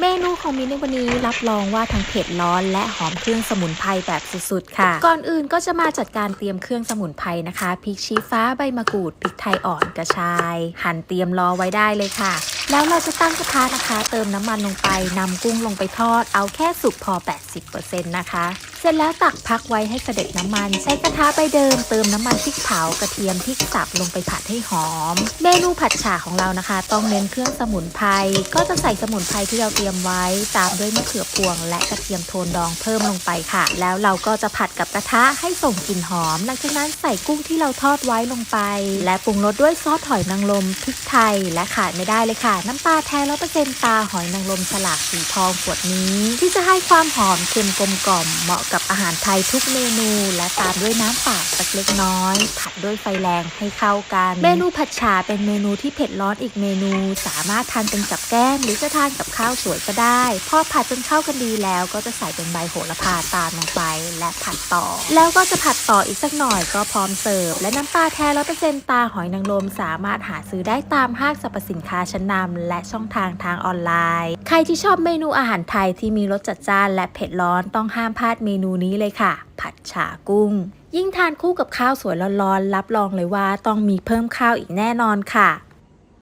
เมนูของมิ้นในวันนี้รับรองว่าทั้งเผ็ดร้อนและหอมเครื่องสมุนไพรแบบสุดๆ ค่ะ ก่อนอื่นก็จะมาจัดการเตรียมเครื่องสมุนไพรนะคะพริกชี้ฟ้าใบมะกรูดพริกไทยอ่อนกระชาย หั่นเตรียมรอไว้ได้เลยค่ะแล้วเราจะตั้งกระทะนะคะ เติมน้ำมันลงไปนำกุ้งลงไปทอด เอาแค่สุกพอ 80%นะคะ เสร็จแล้วตักพักไว้ให้เสด็จน้ำมัน ใช้กระทะไปเดิม เติมน้ำมันพริกเผากระเทียมพริกสับลงไปผัดให้หอม เมนูผัดฉ่าของเรานะคะ ต้องเน้นเครื่องสมุนไพรก็จะใส่สมุนไพรที่เราเตรียมไว้ ตามด้วยมะเขือพวง และกระเทียมโทนดองเพิ่มลงไปค่ะ แล้วเราก็จะผัดกับกระทะให้ส่งกลิ่นหอม หลังจากนั้นใส่กุ้งที่เราทอดไว้ลงไป และปรุงรสด้วยซอสหอยนางรมพริกไทยและขาดไม่ได้เลยค่ะน้ำปลาแท้ร้อยเปอร์เซ็นต์ตาหอยนางรมฉลากสีทองขวดนี้ ที่จะให้ความหอมเค็มกลมกล่อมเหมาะกับอาหารไทยทุกเมนู และตามด้วยน้ำเปล่าสักเล็กน้อย ผัดด้วยไฟแรงให้เข้ากัน เมนูผัดฉ่าเป็นเมนูที่เผ็ดร้อนอีกเมนู สามารถทานเป็นกับแก้มหรือจะทานกับข้าวสวยก็ได้ พอผัดจนเข้ากันดีแล้ว ก็จะใส่เป็นใบโหระพาตามลงไป และผัดต่อ แล้วก็จะผัดต่ออีกสักหน่อยก็พร้อมเสิร์ฟและน้ำปลาแท้ร้อยเปอร์เซ็นต์ตาหอยนางรมสามารถหาซื้อได้ตามห้างสรรพสินค้าชั้นนำและช่องทางทางออนไลน์ ใครที่ชอบเมนูอาหารไทยที่มีรสจัดจ้านและเผ็ดร้อนต้องห้ามพลาดเมนูนี้เลยค่ะ ผัดฉากุ้งยิ่งทานคู่กับข้าวสวยร้อนๆ รับรองเลยว่าต้องมีเพิ่มข้าวอีกแน่นอนค่ะ